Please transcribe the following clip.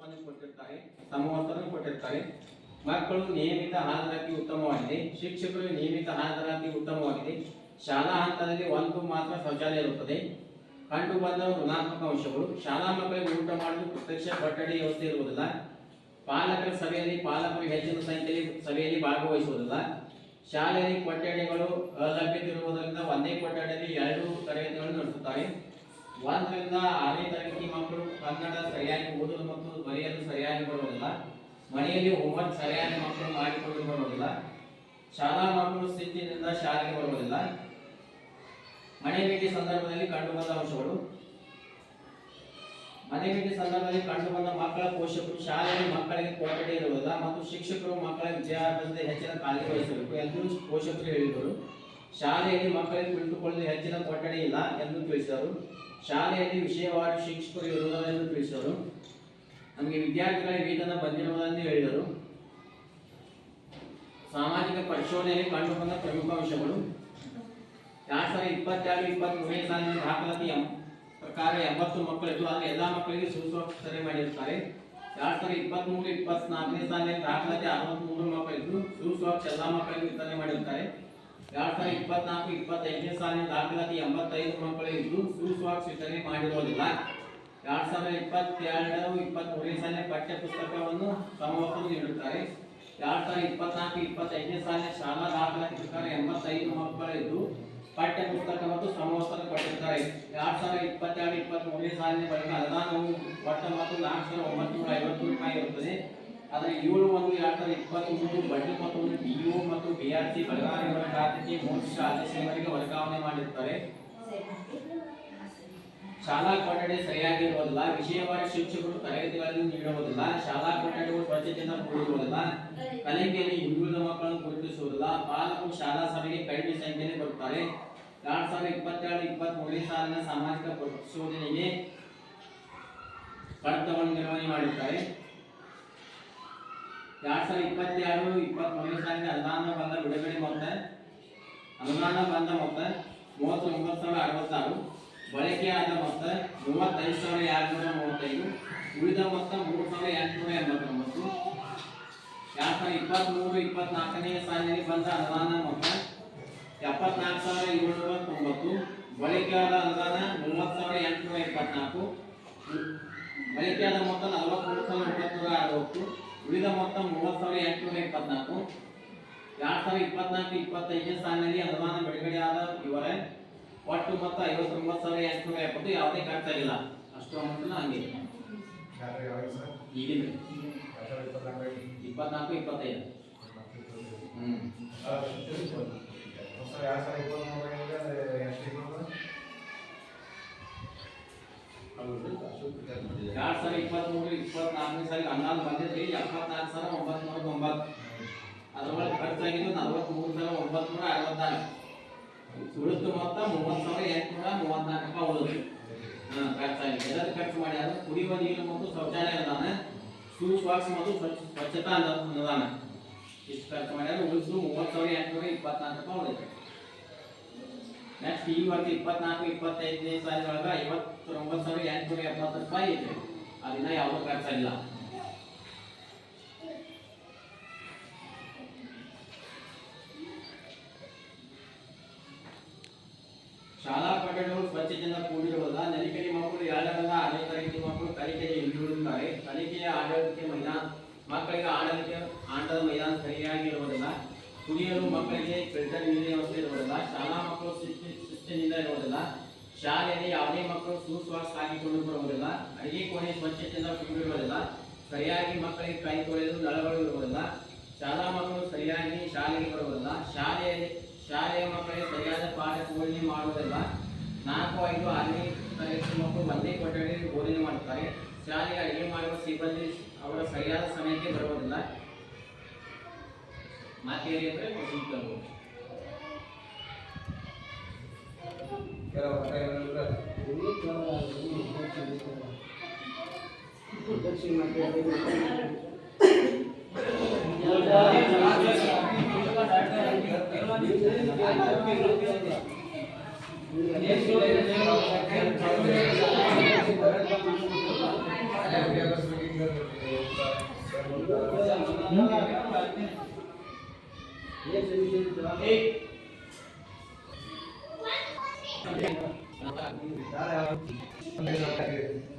ಮತ್ತು ಕೊಟ್ಟಿರ್ತಾರೆ, ಸಮವಸ್ತ್ರವನ್ನು ಕೊಟ್ಟಿರ್ತಾರೆ. ಮಕ್ಕಳು ನಿಯಮಿತ ಹಾಜರಾತಿ ಉತ್ತಮವಾಗಿದೆ. ಶಿಕ್ಷಕರು ನಿಯಮಿತ ಹಾಜರಾತಿ ಉತ್ತಮವಾಗಿದೆ. ಶಾಲಾ ಹಂತದಲ್ಲಿ ಒಂದು ಮಾತ್ರ ಶೌಚಾಲಯ ಇರುತ್ತದೆ. ಕಂಡು ಬಂದ ಋಣಾತ್ಮಕ ಅಂಶಗಳು. ಶಾಲಾ ಮಕ್ಕಳಿಗೆ ಊಟ ಮಾಡಲು ಪ್ರತ್ಯಕ್ಷ ಕೊಠಡಿ ವ್ಯವಸ್ಥೆ ಇರುವುದಿಲ್ಲ. ಪಾಲಕರ ಸಭೆಯಲ್ಲಿ ಪಾಲಕರು ಹೆಚ್ಚಿನ ಸಂಖ್ಯೆಯಲ್ಲಿ ಸಭೆಯಲ್ಲಿ ಭಾಗವಹಿಸುವುದಿಲ್ಲ. ಶಾಲೆಯಲ್ಲಿ ಕೊಠಡಿಗಳು ಅಲಭ್ಯತೆ ಇರುವುದರಿಂದ ಒಂದೇ ಕೊಠಡಿಯಲ್ಲಿ ಎರಡು ತರಗತಿಗಳನ್ನು ನಡೆಸುತ್ತಾರೆ. ಒಂದರಿಂದ ಆರನೇ ತರಗತಿ ಕನ್ನಡ ಸರಿಯಾಗಿ ಓದಲು ಮತ್ತು ಬರೆಯಲು ಸರಿಯಾಗಿ ಬರುವುದಿಲ್ಲ ಮನೆಯಲ್ಲಿ ಹೋಮ್ವರ್ಕ್ ಸರಿಯಾಗಿ ಮಕ್ಕಳು ಮಾಡಿಕೊಳ್ಳಲು ಬರುವುದಿಲ್ಲ ಶಾಲಾ ಮಕ್ಕಳು ಸ್ಥಿತಿಯಿಂದ ಶಾಲೆಗೆ ಬರುವುದಿಲ್ಲ. ಮನೆ ಭೇಟಿ ಸಂದರ್ಭದಲ್ಲಿ ಕಂಡುಬಂದ ಅಂಶಗಳು. ಮನೆ ಭೇಟಿ ಸಂದರ್ಭದಲ್ಲಿ ಕಂಡುಬಂದ ಮಕ್ಕಳ ಪೋಷಕರು ಶಾಲೆಯಲ್ಲಿ ಮಕ್ಕಳಿಗೆ ಕೊಠಡಿ ಇರುವುದಿಲ್ಲ ಮತ್ತು ಶಿಕ್ಷಕರು ಮಕ್ಕಳ ವಿದ್ಯಾಭ್ಯಾಸದ ಹೆಚ್ಚಿನ ಕಾಳಜಿ ವಹಿಸಬೇಕು ಎಂದು ಪೋಷಕರು ಹೇಳಿದರು. ಶಾಲೆಯಲ್ಲಿ ಮಕ್ಕಳಿಗೆ ಕುಳಿತುಕೊಳ್ಳಲು ಹೆಚ್ಚಿನ ಕೊಠಡಿ ಇಲ್ಲ ಎಂದು ತಿಳಿಸಿದರು. ಶಾಲೆಯಲ್ಲಿ ವಿಷಯವಾರು ಶಿಕ್ಷಕರು ಇರುವುದನ್ನು ತಿಳಿಸಿದರು. ನಮಗೆ ವಿದ್ಯಾರ್ಥಿಗಳ ವೇತನ ಬಂದಿರುವುದನ್ನು ಹೇಳಿದರು. ಸಾಮಾಜಿಕ ಪರಿಶೋಧನೆಯಲ್ಲಿ ಕಂಡುಬಂದ ಪ್ರಮುಖ ಅಂಶಗಳು ಎರಡ್ ಸಾವಿರದ ಇಪ್ಪತ್ತೆರಡು, ಇಪ್ಪತ್ಮೂರನೇ ಸಾಲಿನ ದಾಖಲಾತಿ ಎಂ- ಪ್ರಕಾರ ಎಂಬತ್ತು ಮಕ್ಕಳಿದ್ದು ಅಲ್ಲಿ ಎಲ್ಲಾ ಮಕ್ಕಳಿಗೆ ಸುಸ್ವಾಕ್ಷರ ಮಾಡಿರುತ್ತಾರೆ. ಎರಡ್ ಸಾವಿರದ ಇಪ್ಪತ್ಮೂರು, ಇಪ್ಪತ್ನಾಲ್ಕನೇ ಸಾಲಿನ ದಾಖಲಾತಿ ಅರವತ್ಮೂರು ಮಕ್ಕಳಿದ್ದು ಸುಸ್ವಾಕ್ಷ ಎಲ್ಲ ಮಕ್ಕಳಿಗೆ ವಿತರಣೆ ಮಾಡಿರುತ್ತಾರೆ. ಎರಡ್ ಸಾವಿರದ ಇಪ್ಪತ್ನಾಲ್ಕು, ಇಪ್ಪತ್ತೈದನೇ ಸಾಲಿನ ದಾಖಲಾತಿ ಎಂಬತ್ತೈದು ಮಕ್ಕಳಿದ್ದು ಸುಸ್ವಾಕ್ಷ ವಿತರಣೆ ಮಾಡಿರುವುದಿಲ್ಲ ಎರಡ್ ಸಾವಿರದ ಇಪ್ಪತ್ತೆರಡು ಇಪ್ಪತ್ಮೂರನೇ ಸಾಲಿನ ಪಠ್ಯ ಪುಸ್ತಕವನ್ನು ನೀಡುತ್ತಾರೆ. ಎರಡ್ ಸಾವಿರದ ಇಪ್ಪತ್ನಾಲ್ಕು, ಇಪ್ಪತ್ತೈದನೇ ಸಾಲಿನ ಶಾಲಾ ದಾಖಲಾತಿ ಪ್ರಕಾರ ಎಂಬತ್ತೈದು ಮಕ್ಕಳಿದ್ದು ಪಠ್ಯ ಪಠ್ಯಪುಸ್ತಕ ಮತ್ತು ಸಮವಸ್ತ್ರ ಕೊಟ್ಟಿರ್ತಾರೆ. ಎರಡ್ ಸಾವಿರದ ಇಪ್ಪತ್ತೆರಡು ಇಪ್ಪತ್ತ್ ಮೂರನೇ ಸಾಲಿನ ಬಳಿಕ ಅನುದಾನವು ಒಟ್ಟ ಮತ್ತು ನಾಲ್ಕು ಸಾವಿರದ ಒಂಬತ್ತು ನೂರ ಐವತ್ತು ರೂಪಾಯಿ ಇರುತ್ತದೆ. ಆದರೆ ಏಳು ಒಂದು ಎರಡ್ ಸಾವಿರದ ಇಪ್ಪತ್ತ್ ಮೂರು ಬಡ್ಡಿ ಮತ್ತು ಬೆಳಗಾವಿ ಅವರ ಖಾತೆಗೆ ಮೂರು ಆದೇಶದವರೆಗೆ ವರ್ಗಾವಣೆ ಮಾಡಿರ್ತಾರೆ. ಶಾಲಾ ಕೊಠಡಿ ಸರಿಯಾಗಿರುವುದಿಲ್ಲ ವಿಷಯವಾರ ಶಿಕ್ಷಕರು ತರಗತಿಗಳನ್ನು ನೀಡುವುದಿಲ್ಲ, ಶಾಲಾ ಕೊಠಡಿಗಳು ಸ್ವಚ್ಛತೆಯಿಂದ ಕೂಡಿರುವುದಿಲ್ಲ, ಕಲಿಕೆಯಲ್ಲಿ ಹಿಂದುಳಿದ ಮಕ್ಕಳನ್ನು ಗುರುತಿಸುವುದಿಲ್ಲ, ಪಾಲಕರು ಶಾಲಾ ಸಭೆಗೆ ಕಡಿಮೆ ಸಂಖ್ಯೆಯಲ್ಲಿ ಬರುತ್ತಾರೆ ಎರಡ್ ಸಾವಿರದ ಇಪ್ಪತ್ತೆರಡು ಇಪ್ಪತ್ತ್ ಮೂರನೇ ಸಾಲಿನ ಸಾಮಾಜಿಕ ಪರಿಶೋಧನೆಗೆ ಕಡತವನ್ನು ನಿರ್ವಹಣೆ ಮಾಡಿರುತ್ತಾರೆ ಎರಡ್ ಸಾವಿರದ ಇಪ್ಪತ್ತೆರಡು ಇಪ್ಪತ್ತೊಂದನೇ ಸಾಲಿನ ಅನುದಾನ ಬಂದ ಬಿಡುಗಡೆ ಮೊತ್ತ, ಅನುದಾನ ಬಂದ ಮೊತ್ತ ಮೂವತ್ತೊಂಬತ್ತು ಸಾವಿರದ ಅರವತ್ತಾರು. ಬಳಕೆಯಾದ ಮೊತ್ತ ಮೂವತ್ತೈದು ಸಾವಿರದ ಎರಡುನೂರ ಮೂವತ್ತೈದು. ಉಳಿದ ಮೊತ್ತ ಮೂರು ಸಾವಿರದ ಎಂಟುನೂರ ಎಂಬತ್ತೊಂಬತ್ತು. ಎರಡ್ ಸಾವಿರದ ಇಪ್ಪತ್ತ್ಮೂರು, ಇಪ್ಪತ್ನಾಲ್ಕನೇ ಸಾಲಿನಲ್ಲಿ ಬಂದ ಅನುದಾನ ಮೊತ್ತ ಎಪ್ಪತ್ನಾಲ್ಕು ಸಾವಿರದ ಏಳ್ನೂರ ತೊಂಬತ್ತು. ಬಳಕೆಯಾದ ಅನುದಾನ ಮೂವತ್ತು ಸಾವಿರದ ಎಂಟುನೂರ ಇಪ್ಪತ್ನಾಲ್ಕು. ಬಳಕೆಯಾದ ಮೊತ್ತ ನಲವತ್ತ್ಮೂರು ಸಾವಿರದ ಒಂಬತ್ತುನೂರ ಅರವತ್ತು. ಉಳಿದ ಮೊತ್ತ ಮೂವತ್ತು ಸಾವಿರದ ಎಂಟುನೂರ ಇಪ್ಪತ್ನಾಲ್ಕು. ಎರಡ್ ಸಾವಿರದ ಇಪ್ಪತ್ನಾಲ್ಕು ಇಪ್ಪತ್ತೈದನೇ ಸಾಲಿನಲ್ಲಿ ಅನುದಾನ ಆದ ಇವರೇ ಒಟ್ಟು ಮೊತ್ತ ಐವತ್ತೊಂಬತ್ತು ಸಾವಿರದ ಎಂಟುನೂರ ಎಪ್ಪತ್ತು. ಯಾವುದೇ ಖರ್ಚಾಗಿಲ್ಲ ಅಷ್ಟು ಅಮೌಂಟ್ ಹಂಗೆ. ಈಗಿನ ಇಪ್ಪತ್ನಾಲ್ಕು. ಇಪ್ಪತ್ತೈದು. ಹ್ಮ್. ಎರಡ್ ಸಾವಿರ ಇಪ್ಪತ್ಮೂರು ಇಪ್ಪತ್ನಾಲ್ಕನೇ ಸಾವಿರ ಹನ್ನೊಂದು ಬಂದಿದ್ರಿ, ಎಪ್ಪತ್ನಾಲ್ಕು ಸಾವಿರ ಒಂಬತ್ತು ನೂರ ತೊಂಬತ್ತು ಅದರೊಳಗೆ ಖರ್ಚಾಗಿದ್ದು ನಲವತ್ಮೂರು ಸಾವಿರ ಒಂಬತ್ತು ನೂರ ಅರವತ್ನಾಲ್ಕು. ಮೊತ್ತ ಮೂವತ್ತು ಸಾವಿರ ಎಂಟುನೂರ ಮೂವತ್ನಾಲ್ಕು ರೂಪಾಯಿ ಉಳಿದು. ಹಾಂ ಖರ್ಚಾಗಿದೆ ಎಲ್ಲರೂ ಖರ್ಚು ಮಾಡ್ಯಾರ ಕುಡಿಯುವ ನೀರು ಮತ್ತು ಶೌಚಾಲಯ ಅನುದಾನ ಸುಸ್ವಾಕ್ಷ ಮತ್ತು ಸ್ವಚ್ಛ ಸ್ವಚ್ಛತಾ ಅನು- ಅನುದಾನ ಇಷ್ಟು ಖರ್ಚು ಮಾಡ್ಯಾರ ಉಳಿದು ಮೂವತ್ತು ಸಾವಿರ ಎಂಟುನೂರ ಇಪ್ಪತ್ನಾಲ್ಕು ರೂಪಾಯಿ ಉಳಿದು ನೆಕ್ಸ್ಟ್ ಈ ವರ್ಷ ಇಪ್ಪತ್ನಾಲ್ಕು ಇಪ್ಪತ್ತೈದನೇ ಸಾಲಿನೊಳಗೆ ಐವತ್ತೊಂಬತ್ತು ಸಾವಿರದ ಎಂಟುನೂರ ಎಪ್ಪತ್ತು ರೂಪಾಯಿ ಇದೆ ಅದನ್ನ ಯಾವುದೂ ಖರ್ಚಾಗಿಲ್ಲ ಶಾಲಾ ಕಟ್ಟಡಗಳು ಸ್ವಚ್ಛತೆಯಿಂದ ಕೂಡಿರುವುದ ನಲಿಕೆಯ ಮಕ್ಕಳು ಎರಡರಿಂದ ಆರನೇ ತರಗತಿ ಮಕ್ಕಳು ಕಲಿಕೆಗೆ ಹಿಂದುಳಿದಿದ್ದಾರೆ ಕಲಿಕೆಯ ಆಡಳಿತ ಮೈದಾನ, ಮಕ್ಕಳಿಗೆ ಆಡಳಿತ, ಆಟದ ಮೈದಾನ ಸರಿಯಾಗಿ ಇರುವುದಿಲ್ಲ ಕುಡಿಯಲು ಮಕ್ಕಳಿಗೆ ಫಿಲ್ಟರ್ ನೀರಿನ ವ್ಯವಸ್ಥೆ ಇರುವುದಿಲ್ಲ ಶಾಲಾ ಮಕ್ಕಳು ಶಿಸ್ತಿ ಶಿಸ್ತಿನಿಂದ ಇರುವುದಿಲ್ಲ ಶಾಲೆಯಲ್ಲಿ ಯಾವುದೇ ಮಕ್ಕಳು ಸುಸ್ವಾಸ ಹಾಕಿಕೊಂಡು ಬರುವುದಿಲ್ಲ, ಅಡಿಗೆ ಕೋಣೆ ಸ್ವಚ್ಛತೆಯಿಂದ ಕೂಡಿರುವುದಿಲ್ಲ ಸರಿಯಾಗಿ ಮಕ್ಕಳಿಗೆ ಕೈ ತೊಳೆದು ನಳಗಳು ಇರುವುದಿಲ್ಲ, ಶಾಲಾ ಮಕ್ಕಳು ಸರಿಯಾಗಿ ಶಾಲೆಗೆ ಬರುವುದಿಲ್ಲ, ಶಾಲೆಯಲ್ಲಿ ಶಾಲೆಯ ಮಕ್ಕಳಿಗೆ ಸರಿಯಾದ ಪಾಠ ಬೋಧನೆ ಮಾಡುವುದಿಲ್ಲ. ನಾಲ್ಕು, ಐದು, ಆರನೇ ತರಗತಿ ಮಕ್ಕಳು ಒಂದೇ ಕೊಠಡಿಯಲ್ಲಿ ಬೋಧನೆ ಮಾಡುತ್ತಾರೆ. ಶಾಲೆಗೆ ಅಡುಗೆ ಮಾಡುವ ಸಿಬ್ಬಂದಿ ಅವರ ಸರಿಯಾದ ಸಮಯಕ್ಕೆ ಬರುವುದಿಲ್ಲ. materia ಅಂದ್ರೆ ಮುಗಿತು ಕೆಲವು ಕಡೆಗಳಂದ್ರೆ ದಕ್ಷಿಣ Thank you. Thank you.